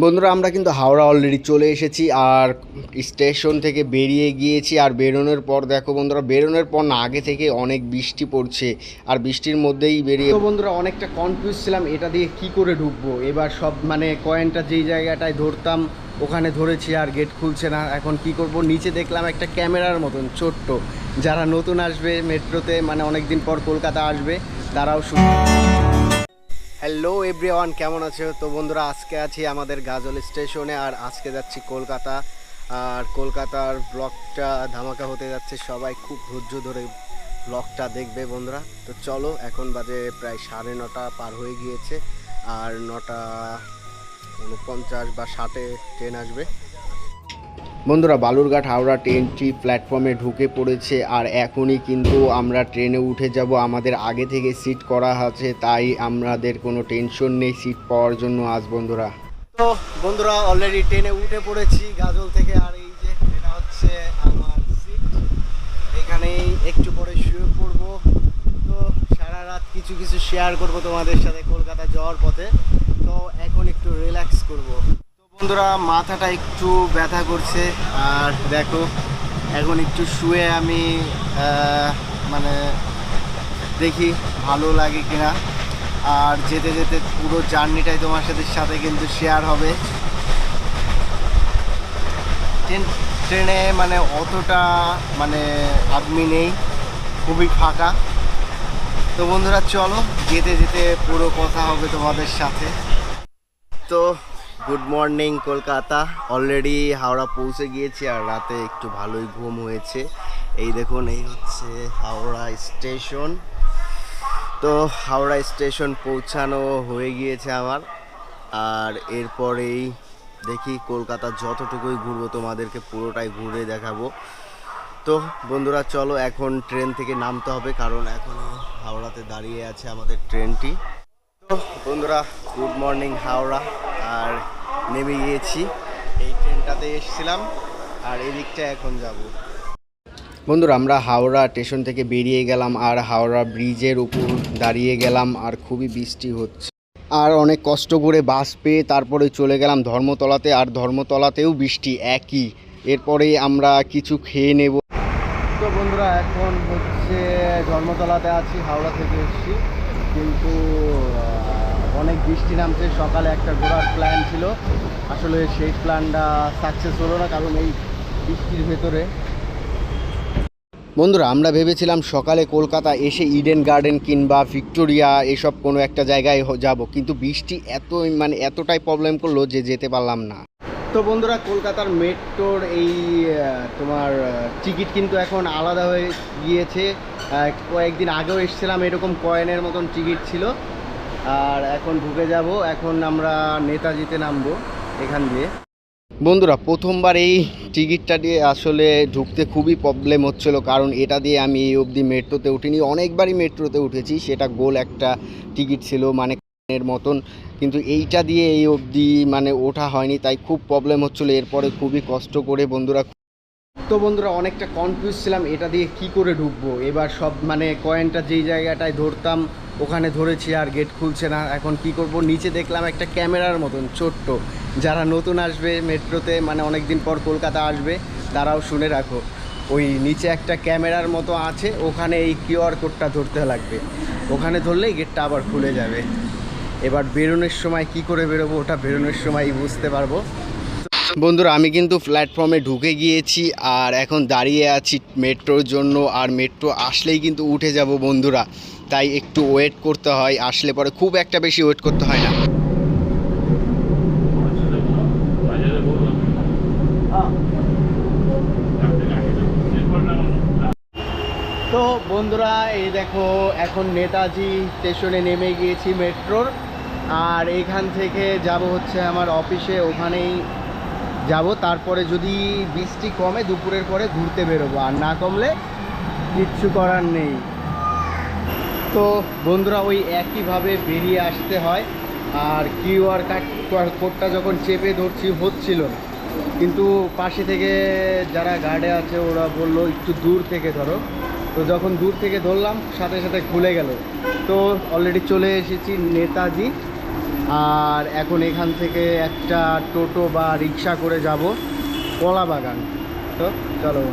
বন্ধুরা, আমরা কিন্তু হাওড়া অলরেডি চলে এসেছি আর স্টেশন থেকে বেরিয়ে গিয়েছি আর বেরোনোর পর, দেখো বন্ধুরা, বেরোনোর পর না, আগে থেকে অনেক বৃষ্টি পড়ছে আর বৃষ্টির মধ্যেই বেরিয়ে বন্ধুরা, অনেকটা কনফিউজ ছিলাম, এটা দিয়ে কি করে ঢুকবো? এবার সব মানে কয়েনটা যেই জায়গাটায় ধরতাম, ওখানে ধরেছি আর গেট খুলছে না, এখন কি করব? নিচে দেখলাম একটা ক্যামেরার মতন, ছোট্ট। যারা নতুন আসবে, মেট্রোতে মানে অনেক দিন পর কলকাতা আসবে, তারাও শুধু হ্যালো এভরিওয়ান কেমন আছে? তো বন্ধুরা, আজকে আছি আমাদের গাজল স্টেশনে, আর আজকে যাচ্ছি কলকাতা। আর কলকাতার ব্লকটা ধামাকা হতে যাচ্ছে। সবাই খুব ধৈর্য ধরে ব্লকটা দেখবে বন্ধুরা। তো চলো, এখন বাজে প্রায় সাড়ে নটা পার হয়ে গিয়েছে। আর নটা উনপঞ্চাশ বা ষাটে ট্রেন আসবে। বন্ধুরা, বালুরঘাট হাওড়া ট্রেনটি প্ল্যাটফর্মে ঢুকে পড়েছে আর এখনই কিন্তু আমরা ট্রেনে উঠে যাব। আমাদের আগে থেকে সিট করা আছে, তাই আমাদের কোনো টেনশন নেই, সিট পাওয়ার জন্য আজ বন্ধুরা। তো বন্ধুরা অলরেডি ট্রেনে উঠে পড়েছি গাজল থেকে, আর এই যে এটা হচ্ছে আমার সিট। এখানেই একটু পরে শুয়ে পড়ব। তো সারা রাত কিছু কিছু শেয়ার করব তোমাদের সাথে কলকাতা যাওয়ার পথে। তো এখন একটু রিল্যাক্স করব। বন্ধুরা, মাথাটা একটু ব্যথা করছে আর দেখো, এখন একটু শুয়ে আমি মানে দেখি ভালো লাগে কিনা। আর যেতে যেতে পুরো জার্নিটাই তোমার সাথে সাথে কিন্তু শেয়ার হবে। ট্রেন, ট্রেনে মানে অতটা মানে আদমি নেই, খুবই ফাঁকা। তো বন্ধুরা, চলো, যেতে যেতে পুরো কথা হবে তোমাদের সাথে। তো good morning Kolkata already Howrah পৌঁছে গিয়েছি আর রাতে একটু ভালোই ঘুম হয়েছে। এই দেখুন, এই হচ্ছে হাওড়া স্টেশন। তো হাওড়া স্টেশন পৌঁছানো হয়ে গিয়েছে আমার। আর এরপরেই দেখি কলকাতা যতটুকুই ঘুরবো, তোমাদেরকে পুরোটাই ঘুরে দেখাবো। তো বন্ধুরা, চলো এখন ট্রেন থেকে নামতে হবে, কারণ এখনও হাওড়াতে দাঁড়িয়ে আছে আমাদের ট্রেনটি। তো বন্ধুরা গুড মর্নিং হাওড়া। আর নেমে গিয়েছি। এই ট্রেনটাতে এসেছিলাম আর এদিকটা এখন যাব। বন্ধুরা, আমরা হাওড়া স্টেশন থেকে বেরিয়ে গেলাম আর হাওড়া ব্রিজের উপর দাঁড়িয়ে গেলাম আর খুবই বৃষ্টি হচ্ছে। আর অনেক কষ্ট করে বাস পেয়ে তারপরে চলে গেলাম ধর্মতলাতে আর ধর্মতলাতেও বৃষ্টি একই। এরপরে আমরা কিছু খেয়ে নেব। তো বন্ধুরা, এখন হচ্ছে ধর্মতলাতে আছি, হাওড়া থেকে এসেছি। কিন্তু বৃষ্টি নামছে, সকালে একটা ঘোরার প্ল্যান ছিল। আসলে সেই প্ল্যানটা সাকসেস হলো না, কারণ এই বৃষ্টির ভেতরে। বন্ধুরা, আমরা ভেবেছিলাম সকালে কলকাতা এসে ইডেন গার্ডেন কিংবা ভিক্টোরিয়া এসব কোনো একটা জায়গায় যাব, কিন্তু বৃষ্টি এত মানে এতটাই প্রবলেম করল যে যেতে পারলাম না। তো বন্ধুরা, কলকাতার মেট্রোর এই তোমার টিকিট কিন্তু এখন আলাদা হয়ে গিয়েছে। কয়েকদিন আগেও এসেছিলাম, এরকম কয়েনের মতন টিকিট ছিল। আর এখন ঢুকে যাব এখন আমরা নেতাজিতে নামবো এখান দিয়ে। বন্ধুরা প্রথমবার এই টিকিটটা দিয়ে আসলে ঢুকতে খুবই প্রবলেম হচ্ছিল কারণ এটা দিয়ে আমি এই অবধি মেট্রোতে উঠিনি। অনেকবারই মেট্রোতে উঠেছি সেটা গোল একটা টিকিট ছিল মানে এর মতন। কিন্তু এইটা দিয়ে এই অবধি মানে ওঠা হয়নি তাই খুব প্রবলেম হচ্ছিল। এরপরে খুবই কষ্ট করে বন্ধুরা তো বন্ধুরা অনেকটা কনফিউজ ছিলাম এটা দিয়ে কি করে ঢুকবো? এবার সব মানে কয়েনটা যেই জায়গাটায় ধরতাম ওখানে ধরেছি আর গেট খুলছে না। এখন কি করব? নিচে দেখলাম একটা ক্যামেরার মতন ছোট্ট। যারা নতুন আসবে মেট্রোতে মানে অনেক দিন পর কলকাতা আসবে, তারাও শুনে রাখো। ওই নিচে একটা ক্যামেরার মতো আছে, ওখানে এই কিউআর কোডটা ধরতে লাগবে। ওখানে ধরলেই গেটটা আবার খুলে যাবে। এবার বেরোনোর সময় কি করে বেরোবো, ওটা বেরোনোর সময় বুঝতে পারব। বন্ধুরা, আমি কিন্তু প্ল্যাটফর্মে ঢুকে গিয়েছি আর এখন দাঁড়িয়ে আছি মেট্রোর জন্য আর মেট্রো আসলেই কিন্তু উঠে যাব বন্ধুরা। তাই একটু ওয়েট করতে হয়, আসলে পরে খুব একটা বেশি ওয়েট করতে হয় না। তো বন্ধুরা, এই দেখো, এখন নেতাজি স্টেশনে নেমে গিয়েছি মেট্রোর। আর এখান থেকে যাব হচ্ছে আমার অফিসে ওখানেই যাব, তারপরে যদি বৃষ্টি কমে দুপুরের পরে ঘুরতে বেরোবো। আর না কমলে কিচ্ছু করার নেই। তো বন্ধুরা, ওই একইভাবে বেরিয়ে আসতে হয়। আর কিউআর কার্ড, কোডটা যখন চেপে ধরছি, হচ্ছিল। কিন্তু পাশে থেকে যারা গার্ডে আছে, ওরা বলল, একটু দূর থেকে ধরো। তো যখন দূর থেকে ধরলাম, সাথে সাথে খুলে গেল। তো অলরেডি চলে এসেছি নেতাজি। আর এখন এখান থেকে একটা টোটো বা রিক্সা করে যাব কলা বাগান তো চলো।